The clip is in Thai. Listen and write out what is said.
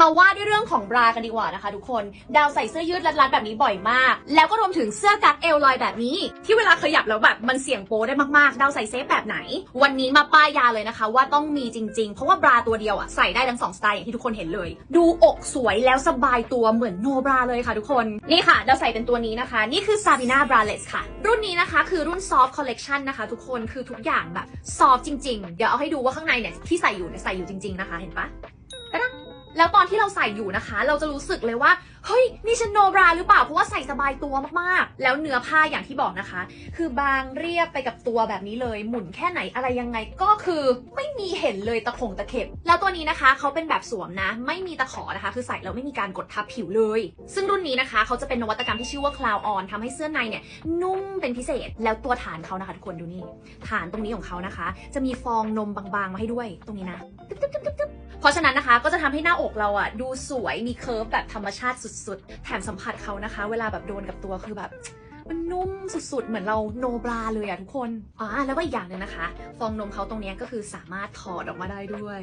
มาว่าด้วยเรื่องของบรากันดีกว่านะคะทุกคน ดาวใส่เสื้อยืดรัดๆแบบนี้บ่อยมาก แล้วก็รวมถึงเสื้อกั๊กเอลลอยแบบนี้ ที่เวลาขยับแล้วแบบมันเสี่ยงโป๊ได้มากๆ ดาวใส่เซฟแบบไหน วันนี้มาป้ายยาเลยนะคะ ว่าต้องมีจริงๆ เพราะว่าบราตัวเดียวอะใส่ได้ทั้งสองสไตล์อย่างที่ทุกคนเห็นเลย ดูอกสวยแล้วสบายตัวเหมือนโนบราเลยค่ะทุกคน นี่ค่ะ ดาวใส่เป็นตัวนี้นะคะ นี่คือ Sabina Braless ค่ะ รุ่นนี้นะคะคือรุ่น Soft Collection นะคะทุกคนคือทุกอย่างแบบ soft จริง ๆ เดี๋ยวเอาให้ดูว่าข้างในเนี่ยที่ใส่อยู่เนี่ยใส่อยู่จริง ๆนะคะ เห็นปะ แล้วตอนที่เราใส่อยู่นะคะ เราจะรู้สึกเลยว่า เฮ้ย นี่ฉันโนบราหรือเปล่า เพราะว่าใส่สบายตัวมากๆ แล้วเนื้อผ้าอย่างที่บอกนะคะ คือบางเรียบไปกับตัวแบบนี้เลย หมุนแค่ไหนอะไรยังไงก็คือไม่มีเห็นเลยตะขงตะเข็บ แล้วตัวนี้นะคะเขาเป็นแบบสวมนะ ไม่มีตะขอนะคะ คือใส่แล้วไม่มีการกดทับผิวเลย ซึ่งรุ่นนี้นะคะเขาจะเป็นนวัตกรรมที่ชื่อว่า Cloud On ทำให้เสื้อในเนี่ยนุ่มเป็นพิเศษ แล้วตัวฐานเขานะคะทุกคนดูนี่ ฐานตรงนี้ของเขานะคะ จะมีฟองนมบางๆมาให้ด้วยตรงนี้นะตึ๊บตึ๊บตึ๊บตึ๊บ เพราะฉะนั้นนะคะก็จะทำให้หน้าอกเราอะดูสวยมีเคิร์ฟแบบธรรมชาติสุดๆ แถมสัมผัสเขานะคะ เวลาแบบโดนกับตัวคือแบบมันนุ่มสุดๆ เหมือนเราโนบราเลยอะทุกคน อ๋อ แล้วก็อีกอย่างหนึ่งนะคะ ฟองนมเขาตรงนี้ก็คือสามารถถอดออกมาได้ด้วย